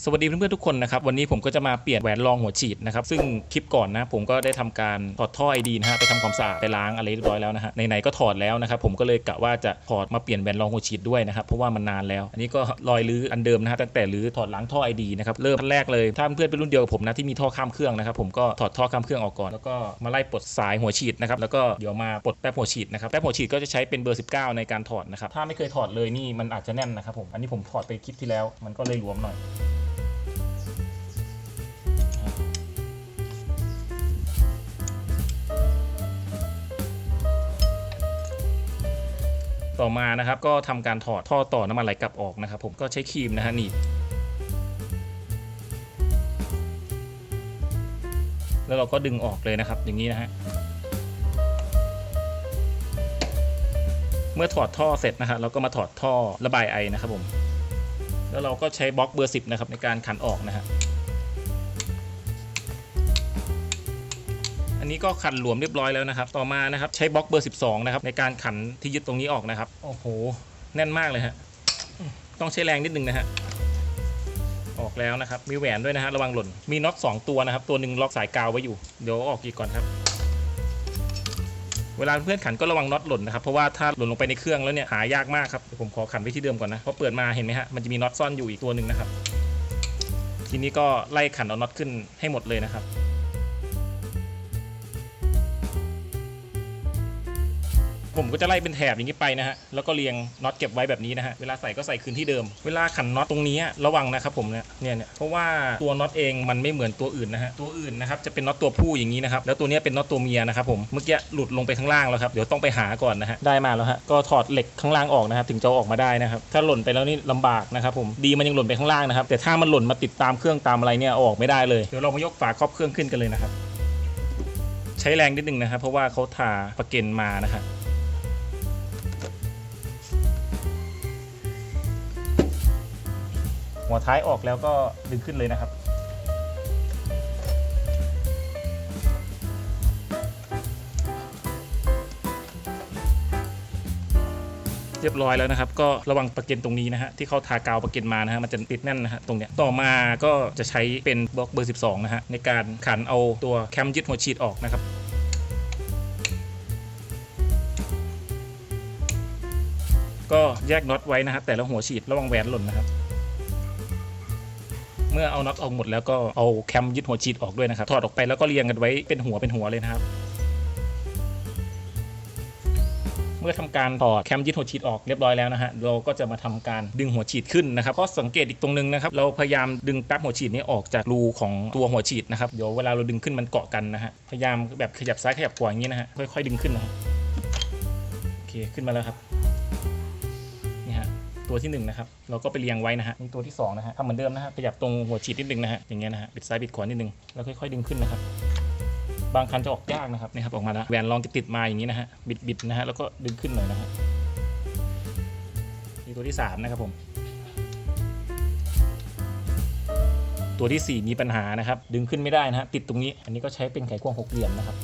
สวัสดีเพื่อนๆทุกคนนะครับวันนี้ผมก็จะมาเปลี่ยนแหวนรองหัวฉีดนะครับซึ่งคลิปก่อนนะผมก็ได้ทำการถอดท่อไอดีนะฮะไปทำความสะอาดไปล้างอะไรเรียบร้อยแล้วนะฮะไหนๆก็ถอดแล้วนะครับผมก็เลยกะว่าจะถอดมาเปลี่ยนแหวนรองหัวฉีดด้วยนะครับเพราะว่ามันนานแล้ว อันนี้ก็รอยรื้ออันเดิมนะฮะตั้งแต่รื้อถอดล้างท่อไอดีนะครับเริ่มขั้นแรกเลยถ้าเพื่อนเป็นรุ่นเดียวกับผมนะที่มีท่อข้ามเครื่องนะครับผมก็ถอดท่อข้ามเครื่องออกก่อนแล้วก็มาไล่ปลดสายหัวฉีดนะครับแล้วก็เดี๋ยวมาปลดแป๊บหัวฉีดนะครับแป๊บหัวฉีดก็จะใช้เป็นเบอร์ 19 ในการถอดนะครับถ้าไม่เคยถอดเลยนี่มันอาจจะแน่นนะครับผมอันนี้ผมถอดไปคลิปที่แล้วมันก็เลยหลวมหน่อย ต่อมานะครับก็ทำการถอดท่อต่อน้ำมันไหลกลับออกนะครับ ผมก็ใช้ครีมนะฮะหนีบแล้วเราก็ดึงออกเลยนะครับ อย่างนี้นะฮะเมื่อถอดท่อเสร็จนะฮะเราก็มาถอดท่อระบายไอนะครับผมแล้วเราก็ใช้บล็อกเบอร์ 10 นะครับในการขันออกนะฮะ นี้ก็ขันหลวมเรียบร้อยแล้วนะครับ ต่อมานะครับใช้บล็อกเบอร์ 12 นะครับในการขันที่ยึดตรงนี้ออกนะครับ โอ้โห แน่นมากเลยฮะ ต้องใช้แรงนิดนึงนะฮะ ออกแล้วนะครับ มีแหวนด้วยนะฮะระวังหล่น มีน็อต2ตัวนะครับ ตัวหนึ่งล็อกสายกาวไว้อยู่ เดี๋ยวออกอีกก่อนครับ เวลาเพื่อนขันก็ระวังน็อตหล่นนะครับ เพราะว่าถ้าหล่นลงไปในเครื่องแล้วเนี่ยหายากมากครับ ผมขอขันไว้ที่เดิมก่อนนะ เพราะเปิดมาเห็นไหมฮะ มันจะมีน็อตซ่อนอยู่อีกตัวหนึ่งนะครับ ทีนี้ก็ไล่ขันเอาน็อตขึ้นให้หมดเลยนะครับ ผมก็จะไล่เป็นแถบอย่างนี้ไปนะฮะแล้วก็เรียงน็อตเก็บไว้แบบนี้นะฮะเวลาใส่ก็ใส่คืนที่เดิม เวลาขันน็อตตรงนี้ระวังนะครับผมเนี่ยเนี่ยเพราะว่าตัวน็อตเองมันไม่เหมือนตัวอื่นนะฮะตัวอื่นนะครับจะเป็นน็อตตัวผู้อย่างนี้นะครับแล้วตัวนี้เป็นน็อตตัวเมียนะครับผมเมื่อกี้หลุดลงไปข้างล่างแล้วครับเดี๋ยวต้องไปหาก่อนนะฮะได้มาแล้วฮะก็ถอดเหล็กข้างล่างออกนะครับถึงจะออกมาได้นะครับถ้าหล่นไปแล้วนี่ลำบากนะครับผมดีมันยังหล่นไปข้างล่างนะครับแต่ถ้ามันหล่นมาติดตามเครื่องตามอะไรเนี่ยออกไม่ได้เลยเดี๋ยวเรามายกฝาครอบเครื่องขึ้นกันเลยนะครับใช้แรงนิดนึงนะครับเพราะว่าเขาทาประเก็นมานะฮะ หัวท้ายออกแล้วก็ดึงขึ้นเลยนะครับ เรียบร้อยแล้วนะครับ ก็ระวังประเก็นตรงนี้นะฮะที่เขาทากาวประเก็นมานะฮะมันจะติดแน่นนะฮะตรงเนี้ยต่อมาก็จะใช้เป็นบล็อกเบอร์ 12 นะฮะในการขันเอาตัวแคมยึดหัวฉีดออกนะครับก็แยกน็อตไว้นะครับแต่ละหัวฉีดระวังแหวนหล่นนะครับ เมื่อเอาน็อตออกหมดแล้วก็เอาแคมยึดหัวฉีดออกด้วยนะครับถอดออกไปแล้วก็เรียงกันไว้เป็นหัวเป็นหัวเลยนะครับ เมื่อทำการถอดแคมยึดหัวฉีดออกเรียบร้อยแล้วนะฮะเราก็จะมาทำการดึงหัวฉีดขึ้นนะครับข้อสังเกตอีกตรงนึงนะครับเราพยายามดึงแป๊บหัวฉีดนี้ออกจากรูของตัวหัวฉีดนะครับเดี๋ยวเวลาเราดึงขึ้นมันเกาะกันนะฮะพยายามแบบขยับซ้ายขยับขวาอย่างนี้นะฮะค่อยๆดึงขึ้นนะฮะโอเคขึ้นมาแล้วครับ ตัวที่1นะครับเราก็ไปเรียงไว้นะฮะนี่ตัวที่2นะฮะทำเหมือนเดิมนะฮะขยับตรงหัวฉีดนิดนึงนะฮะอย่างเงี้ยนะฮะบิดซ้ายบิดขวานิดนึงแล้วค่อยๆดึงขึ้นนะครับบางคันจะออกยากนะครับนี่ครับออกมาแล้วแหวนลองติดติดมาอย่างนี้นะฮะบิดบิดนะฮะแล้วก็ดึงขึ้นหน่อยนะฮะนี่ตัวที่ 3 นะครับผม ตัวทีสี่ 4 มีปัญหานะครับ ดึงขึ้นไม่ได้นะฮะติดตรงนี้ อันนี้ก็ใช้เป็นไขควงหกเหลี่ยมนะครับ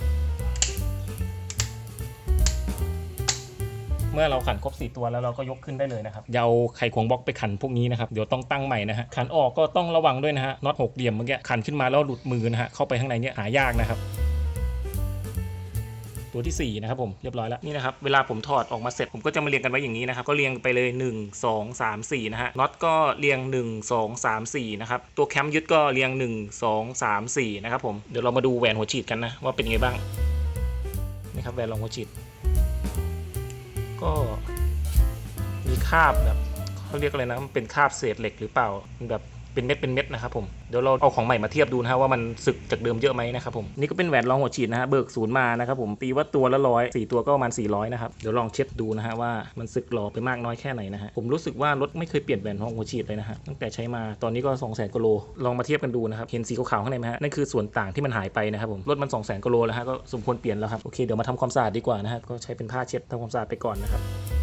มื่อเราขันครบ 4 ตัวแล้วเราก็ยกขึ้นได้เลยนะครับอย่าเอาไขควงบล็อกไปขันพวกนี้นะครับเดี๋ยวต้องตั้งใหม่นะฮะขันออกก็ต้องระวังด้วยนะฮะน็อตหกเหลี่ยมเมื่อกี้ขันขึ้นมาแล้วหลุดมือนะฮะเข้าไปข้างในเนี่ยหายากนะครับตัวที่4นะครับผมเรียบร้อยแล้วนี่นะครับเวลาผมถอดออกมาเสร็จผมก็จะมาเรียงกันไว้อย่างนี้นะครับก็เรียงไปเลย 1 2 3 4นะฮะน็อตก็เรียง 1 2 3 4นะครับตัวแคมยึดก็เรียง 1 2 3 4นะครับผมเดี๋ยวเรามาดูแหวนหัวฉีดกันนะว่าเป็นยังไงบ้างนี่ครับแหวนรองหัวฉีด ก็มีคราบแบบเขาเรียกอะไรนะมันเป็นคราบเศษเหล็กหรือเปล่ามันแบบ เป็นเม็ดเป็นเม็ดนะครับผมเดี๋ยวเราเอาของใหม่มาเทียบดูนะฮะว่ามันสึกจากเดิมเยอะไหมนะครับผมนี่ก็เป็นแหวนรองหัวฉีดนะฮะเบิกศูนย์มานะครับผมตีว่าตัวละร้อยสี่ตัวก็ประมาณ400นะครับเดี๋ยวลองเช็ดดูนะฮะว่ามันสึกหล่อไปมากน้อยแค่ไหนนะฮะผมรู้สึกว่ารถไม่เคยเปลี่ยนแหวนรองหัวฉีดเลยนะฮะตั้งแต่ใช้มาตอนนี้ก็2 0 0 0 0 0กิโลลองมาเทียบกันดูนะครับเห็นสีขาวๆข้างในไหมฮะนั่นคือส่วนต่างที่มันหายไปนะครับผมรถมัน 2 0 0 0 0กิโลแล้วฮะก็สมควรเปลี่ยนแล้วครับโอเคเดี๋ยวมาทำความสะอาดดีกว่านะฮะก็ใช้เป็นผ้าเช็ดทำความสะอาดไปก่อนนะครับ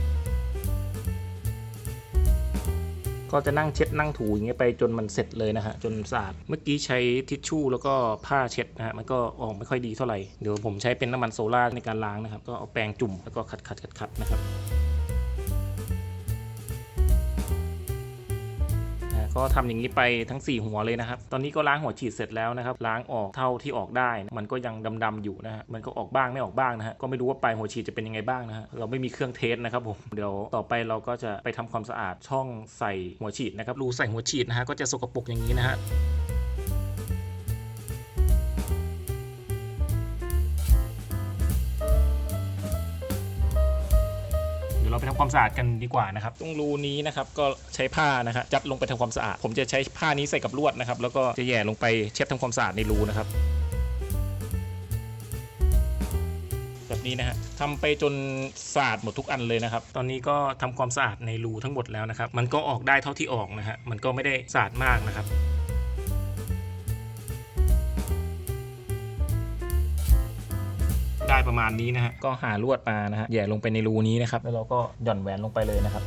ก็จะนั่งเช็ดนั่งถูอย่างเงี้ยไปจนมันเสร็จเลยนะฮะจนสะอาดเมื่อกี้ใช้ทิชชู่แล้วก็ผ้าเช็ดนะฮะมันก็ออกไม่ค่อยดีเท่าไหร่เดี๋ยวผมใช้เป็นน้ำมันโซล่าในการล้างนะครับก็เอาแปรงจุ่มแล้วก็ขัดขัดขัดขัดนะครับ ก็ทำอย่างนี้ไปทั้ง 4 หัวเลยนะครับ ตอนนี้ก็ล้างหัวฉีดเสร็จแล้วนะครับ ล้างออกเท่าที่ออกได้ มันก็ยังดำๆอยู่นะฮะ มันก็ออกบ้างไม่ออกบ้างนะฮะ ก็ไม่รู้ว่าปลายหัวฉีดจะเป็นยังไงบ้างนะฮะ เราไม่มีเครื่องเทสนะครับผม เดี๋ยวต่อไปเราก็จะไปทำความสะอาดช่องใส่หัวฉีดนะครับ รูใส่หัวฉีดนะฮะ ก็จะสกปรกอย่างนี้นะฮะ เดี๋ยวเราไปทำความสะอาดกันดีกว่านะครับตรงรูนี้นะครับก็ใช้ผ้านะครับจัดลงไปทำความสะอาด ผมจะใช้ผ้านี้ใส่กับลวดนะครับ แล้วก็จะแหย่ลงไปเช็ดทำความสะอาดในรูนะครับแบบนี้นะฮะทำไปจนสะอาดหมดทุกอันเลยนะครับ ตอนนี้ก็ทำความสะอาดในรูทั้งหมดแล้วนะครับ มันก็ออกได้เท่าที่ออกนะฮะมันก็ไม่ได้สะอาดมากนะครับ ได้ประมาณนี้นะฮะก็หาลวดมานะฮะแย่ลงไปในรูนี้นะครับแล้วเราก็หย่อนแหวนลงไปเลยนะครับ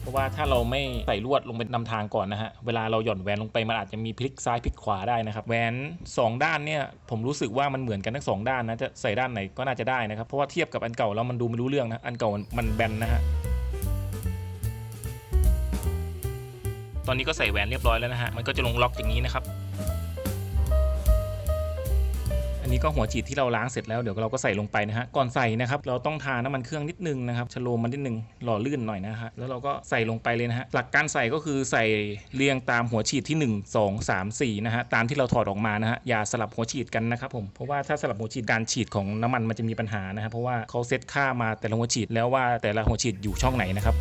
เพราะว่าถ้าเราไม่ใส่ลวดลงไปนำทางก่อนนะฮะ เวลาเราหย่อนแหวนลงไปมันอาจจะมีพลิกซ้ายพลิกขวาได้นะครับ แหวนสองด้านเนี่ยผมรู้สึกว่ามันเหมือนกันทั้งสองด้านนะ จะใส่ด้านไหนก็น่าจะได้นะครับ เพราะว่าเทียบกับอันเก่าแล้วมันดูไม่รู้เรื่องนะ อันเก่ามันแบนนะฮะ ตอนนี้ก็ใส่แหวนเรียบร้อยแล้วนะฮะ มันก็จะลงล็อกอย่างนี้นะครับ อันนี้ก็หัวฉีดที่เราล้างเสร็จแล้วเดี๋ยวเราก็ใส่ลงไปนะฮะก่อนใส่นะครับเราต้องทาน้ำมันเครื่องนิดนึงนะครับชโลมมันนิดนึงหล่อลื่นหน่อยนะฮะแล้วเราก็ใส่ลงไปเลยนะฮะหลักการใส่ก็คือใส่เรียงตามหัวฉีดที่ 1 2 3 4นะฮะตามที่เราถอดออกมานะฮะอย่าสลับหัวฉีดกันนะครับผมเพราะว่าถ้าสลับหัวฉีดการฉีดของน้ำมันมันจะมีปัญหานะครับเพราะว่าเขาเซตค่ามาแต่ละหัวฉีดแล้วว่าแต่ละหัวฉีดอยู่ช่องไหนนะครับ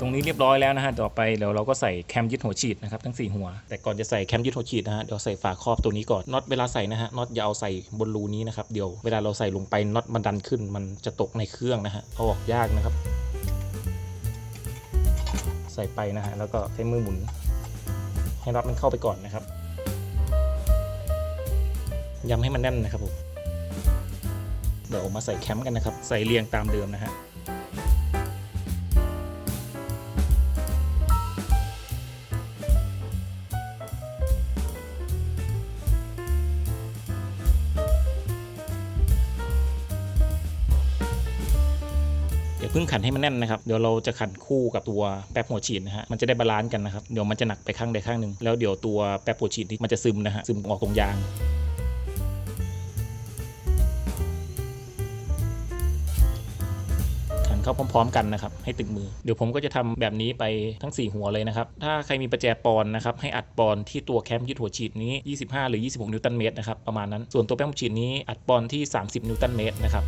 ตรงนี้เรียบร้อยแล้วนะฮะต่อไปเดี๋ยวเราก็ใส่แคมยึดหัวฉีดนะครับทั้ง 4 หัว แต่ก่อนจะใส่แคมยึดหัวฉีดนะฮะเดี๋ยวใส่ฝาครอบตัวนี้ก่อนน็อตเวลาใส่นะฮะน็อตอย่าเอาใส่บนรูนี้นะครับเดี๋ยวเวลาเราใส่ลงไปน็อตมันดันขึ้น มันจะตกในเครื่องนะฮะเอาออกยากนะครับ ใส่ไปนะฮะแล้วก็ใช้มือหมุน ให้น็อตมันเข้าไปก่อนนะครับย้ำให้มันแน่นนะครับผมเดี๋ยวมาใส่แคมกันนะครับ ใส่เรียงตามเดิมนะฮะ พิ่งขันให้มันแน่นนะครับ เดี๋ยวเราจะขันคู่กับตัวแป๊บหัวฉีดนะฮะ มันจะได้บาลานซ์กันนะครับ เดี๋ยวมันจะหนักไปข้างใดข้างหนึ่ง แล้วเดี๋ยวตัวแป๊บหัวฉีดนี้มันจะซึมนะฮะ ซึมออกตรงยางขันเข้าพร้อมๆกันนะครับให้ตึงมือ เดี๋ยวผมก็จะทำแบบนี้ไปทั้ง 4 หัวเลยนะครับ ถ้าใครมีประแจปอนนะครับให้อัดปอนที่ตัวแคมยึดหัวฉีดนี้ 25 หรือ 26 นิวตันเมตรนะครับประมาณนั้นส่วนตัวแป้งหัวฉีดนี้อัดปอนที่ 30 นิวตันเมตรนะครับ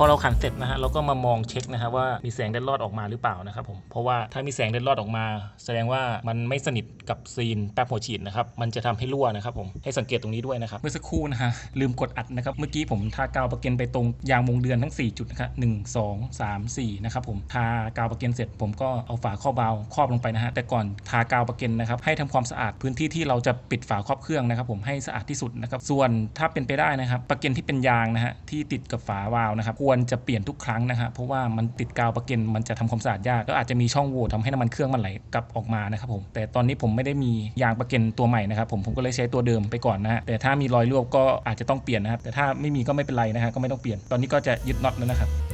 พอเราขันเสร็จนะฮะเราก็มามองเช็คนะฮะว่ามีแสงเล็ดลอดออกมาหรือเปล่านะครับผมเพราะว่าถ้ามีแสงเล็ดลอดออกมา แสดงว่ามันไม่สนิทกับซีนแป๊บหัวฉีดนะครับมันจะทำให้รั่วนะครับผมให้สังเกตตรงนี้ด้วยนะครับเมื่อสักครู่นะฮะลืมกดอัดนะครับเมื่อกี้ผมทากาวประเก็นไปตรงยางวงเดือนทั้ง 4 จุดนะครับหนึ่งสองสามสี่นะครับผมทากาวประเก็นเสร็จ ผมก็เอาฝาครอบวาล์วครอบลงไปนะฮะแต่ก่อนทากาวประเก็นนะครับให้ทำความสะอาดพื้นที่ที่เราจะปิดฝาครอบเครื่องนะครับผมให้สะอาดที่สุดนะครับส่วนถ้าเป็นไปได้นะครับประเก็นที่เป็นยางนะฮะที่ติดกับฝาวาล์วนะครับคควรจะเปลี่ยนทุกครั้งนะฮะเพราะว่ามันติดกาวประเก็นมันจะทำความสะอาดยากแล้วอาจจะมีช่องโหว่ทำให้น้ำมันเครื่องมันไหลกลับออกมานะครับผมแต่ตอนนี้ผมไม่ได้มียางประเก็นตัวใหม่นะครับผมผมก็เลยใช้ตัวเดิมไปก่อนนะฮะแต่ถ้ามีรอยรั่วก็อาจจะต้องเปลี่ยนนะครับแต่ถ้าไม่มีก็ไม่เป็นไรนะฮะก็ไม่ต้องเปลี่ยนตอนนี้ก็จะยึดน็อตแล้วนะครับ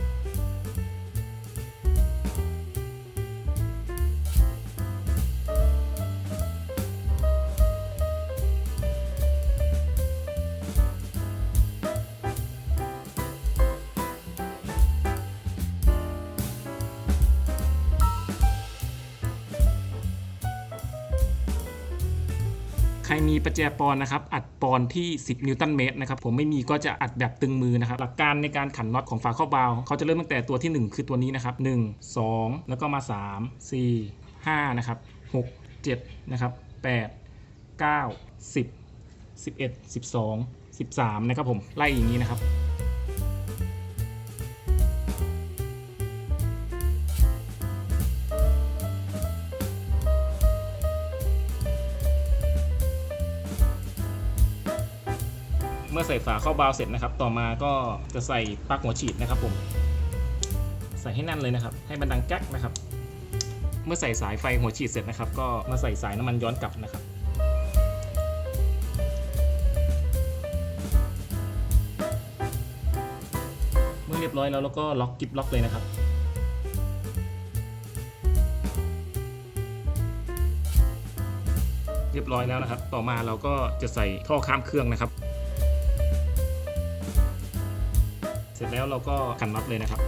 แจปอนนะครับอัดปอนที่ 10 นิวตันเมตรนะครับผมไม่มีก็จะอัดแบบตึงมือนะครับหลักการในการขันน็อตของฝาครอบบาล์เขาจะเริ่มตั้งแต่ตัวที่ 1 คือตัวนี้นะครับ1 2 แล้วก็มา 3 4 5นะครับ6 7นะครับ8 9 10 11 12 13นะครับผมไล่อย่างนี้นะครับ เมื่อใส่ฝาเข้าบาวเสร็จนะครับ ต่อมาก็จะใส่ปลั๊กหัวฉีดนะครับผม ใส่ให้แน่นเลยนะครับ ให้มันดังแก๊กนะครับ เมื่อใส่สายไฟหัวฉีดเสร็จนะครับ ก็มาใส่สายน้ำมันย้อนกลับนะครับเมื่อเรียบร้อยแล้วเราก็ล็อกกิฟล็อกเลยนะครับเรียบร้อยแล้วนะครับ ต่อมาเราก็จะใส่ท่อข้ามเครื่องนะครับ เสร็จแล้วเราก็ขันน็อตเลยนะครับ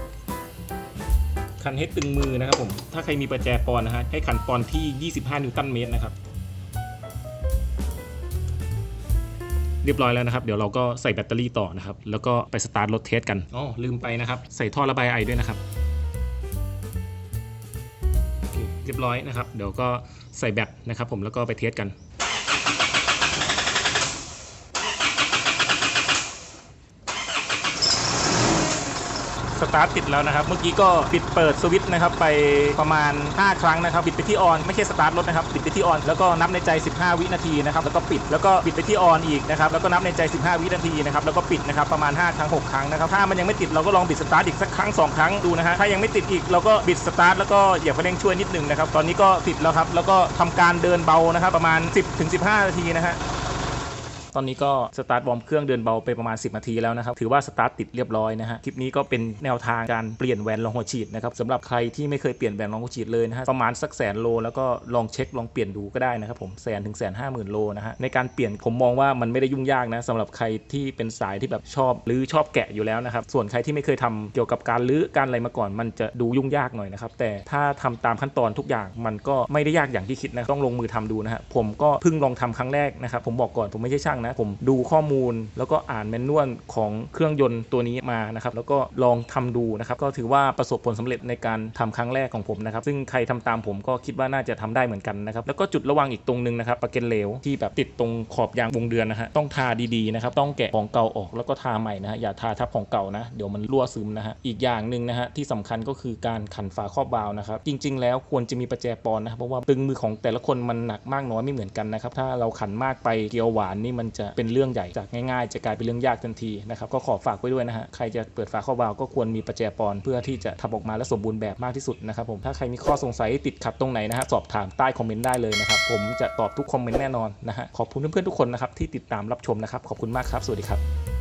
ขันให้ตึงมือนะครับผมถ้าใครมีประแจปอนนะฮะให้ขันปอนที่ 25 นิวตันเมตรนะครับ เรียบร้อยแล้วนะครับ เดี๋ยวเราก็ใส่แบตเตอรี่ต่อนะครับ แล้วก็ไปสตาร์ทรถเทสกันอ๋อลืมไปนะครับ ใส่ท่อระบายไอด้วยนะครับเคเรียบร้อยนะครับ เดี๋ยวก็ใส่แบตนะครับ ผมแล้วก็ไปเทสกัน สตาร์ทติดแล้วนะครับ เมื่อกี้ก็ปิดเปิดสวิตช์นะครับ ไปประมาณ 5 ครั้งนะครับ ปิดไปที่ออนไม่ใช่สตาร์ทรถนะครับ ปิดไปที่ออนแล้วก็นับในใจ 15 วินาทีนะครับ แล้วก็ปิด แล้วก็ปิดไปที่ออนอีกนะครับ แล้วก็นับในใจ 15 วินาทีนะครับ แล้วก็ปิดนะครับประมาณ 5 ครั้ง 6 ครั้งนะครับ ถ้ามันยังไม่ติดเราก็ลองบิดสตาร์ทอีกสักครั้ง 2 ครั้งดูนะฮะ ถ้ายังไม่ติดอีกเราก็บิดสตาร์ทแล้วก็เหยียบคันเร่งช่วยนิดนึงนะครับ ตอนนี้ก็ติดแล้วครับ แล้วก็ทำการเดินเบานะครับประมาณ 10-15 นาทีนะฮะ ตอนนี้ก็สตาร์ทวอร์มเครื่องเดินเบาไปประมาณ 10 นาทีแล้วนะครับ ถือว่าสตาร์ทติดเรียบร้อยนะฮะ คลิปนี้ก็เป็นแนวทางการเปลี่ยนแหวนรองหัวฉีดนะครับสำหรับใครที่ไม่เคยเปลี่ยนแหวนรองหัวฉีดเลยนะฮะ ประมาณสักแสนโลแล้วก็ลองเช็คลองเปลี่ยนดูก็ได้นะครับผมแสนถึงแสนห้าหมื่นโลนะฮะ ในการเปลี่ยนผมมองว่ามันไม่ได้ยุ่งยากนะสำหรับใครที่เป็นสายที่แบบชอบหรือชอบแกะอยู่แล้วนะครับ ส่วนใครที่ไม่เคยทำเกี่ยวกับการลื้อการอะไรมาก่อน มันจะดูยุ่งยากหน่อยนะครับ แต่ถ้าทำตามขั้นตอนทุกอย่างมันก็ไม่ได้ยากอย่างที่คิดนะต้องลงมือทำดูนะฮะผมก็เพิ่งลองทำครั้งแรกนะครับผมบอกก่อนผมไม่ใช่ช่างนะ ผมดูข้อมูล แล้วก็อ่านแมนนวลของเครื่องยนต์ตัวนี้มานะครับแล้วก็ลองทำดูนะครับก็ถือว่าประสบผลสำเร็จในการทำครั้งแรกของผมนะครับซึ่งใครทำตามผมก็คิดว่าน่าจะทำได้เหมือนกันนะครับแล้วก็จุดระวังอีกตรงนึงนะครับประเก็นเหลวที่แบบติดตรงขอบยางวงเดือนนะฮะต้องทาดีๆนะครับต้องแกะของเก่าออกแล้วก็ทาใหม่นะฮะอย่าทาทับของเก่านะเดี๋ยวมันรั่วซึมนะฮะอีกอย่างหนึ่งนะฮะที่สำคัญก็คือการขันฝาครอบบาวนะครับจริง ๆ แล้วควรจะมีประแจปอนนะครับเพราะว่าตึงมือของแต่ละคนมันหนักมากน้อยไม่เหมือนกันนะครับถ้าเราขันมากไปเกียวหวานนี่มันจะเป็นเรื่องใหญ่จากง่ายๆ จะกลายเป็นเรื่องยากทันทีนะครับก็ขอฝากไว้ด้วยนะฮะใครจะเปิดฝาครอบบาวก็ควรมีประแจปอนเพื่อที่จะทำออกมาและสมบูรณ์แบบมากที่สุดนะครับผมถ้าใครมีข้อสงสัยติดขัดตรงไหนนะฮะสอบถามใต้คอมเมนต์ได้เลยนะครับผมจะตอบทุกคอมเมนต์แน่นอนนะฮะขอบคุณเพื่อนๆทุกคนนะครับที่ติดตามรับชมนะครับขอบคุณมากครับสวัสดีครับ